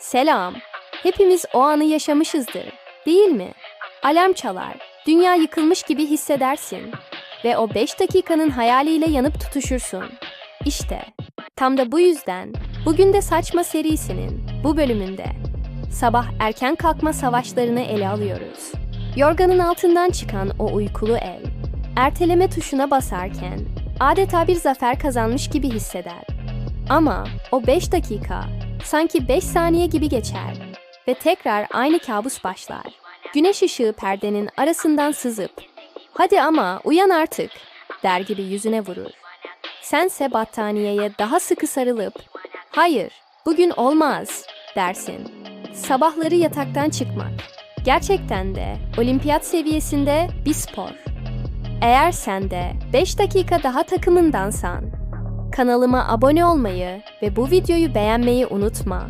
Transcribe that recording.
Selam. Hepimiz o anı yaşamışızdır, değil mi? Alarm çalar, dünya yıkılmış gibi hissedersin ve o 5 dakikanın hayaliyle yanıp tutuşursun. İşte, tam da bu yüzden bugün de Saçma serisinin bu bölümünde sabah erken kalkma savaşlarını ele alıyoruz. Yorganın altından çıkan o uykulu el, erteleme tuşuna basarken adeta bir zafer kazanmış gibi hisseder. Ama o 5 dakika sanki 5 saniye gibi geçer ve tekrar aynı kabus başlar. Güneş ışığı perdenin arasından sızıp "Hadi ama uyan artık." der gibi yüzüne vurur. Sense battaniyeye daha sıkı sarılıp "Hayır, bugün olmaz." dersin. Sabahları yataktan çıkmak gerçekten de olimpiyat seviyesinde bir spor. Eğer sen de 5 dakika daha takımındansan Kanalıma abone olmayı ve bu videoyu beğenmeyi unutma.